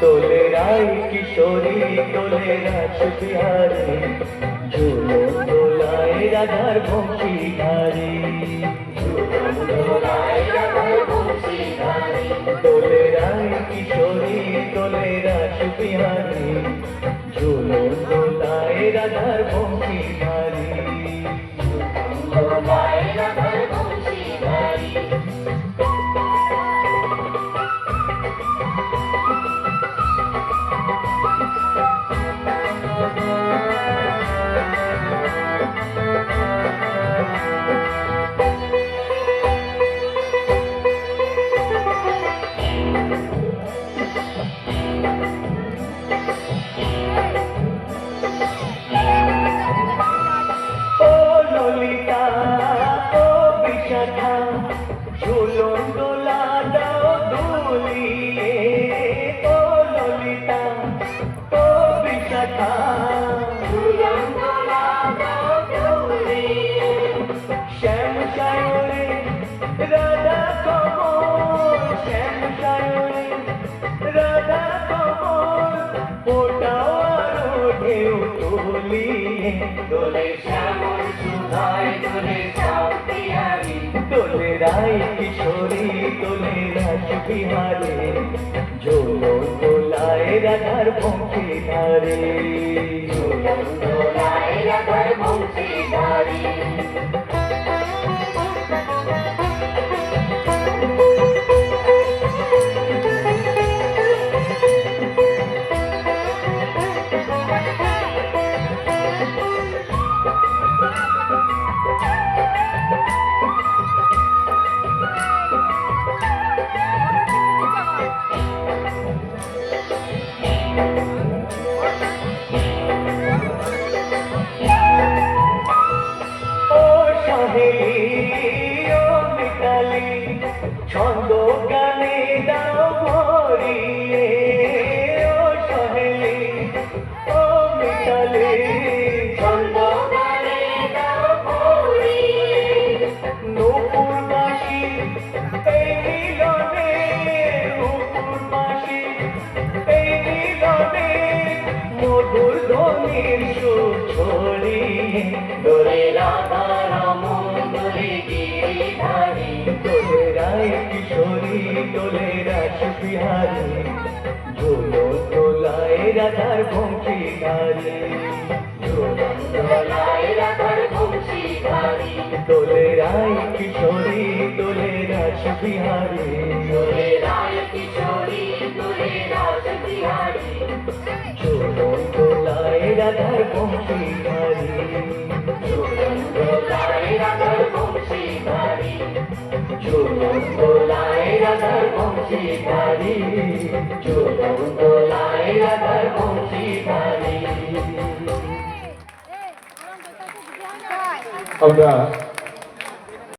তোলে রায় কিশোরী তোলে রাসবিহারী ঝুলন দোলায় রাধার ভঙ্গি ধারী ঝুলন দোলায় রাধার ভঙ্গি ধারে দোলে রায় কিশোরী তোলে রাস বিহারে ঝোলো তোলায় রাধার পক্ষে ধারে তোলায় পঙ্খে সহেলি ও মিতালি, ছন্দ গানে দাও ভরিয়ে ও সহেলি, ও মিতালি, ছন্দ গানে দাও ভরিয়ে নূপুর মাসি এই মিলনে নূপুর মাসি এই মিলনে মধুর ধ্বনির সুর ছড়িয়ে, দোলে রাধা দোলে রাস বিহারী দোলায় রাধার বংশী ধারী দোলে রায় কিশোরী দোলে রাস বিহারী দোলে রায় রাধার বংশী ঝোলো দোলায় রাধার বংশী ধারী ঝোলো দোলায় রাধার বংশী ধারী আমরা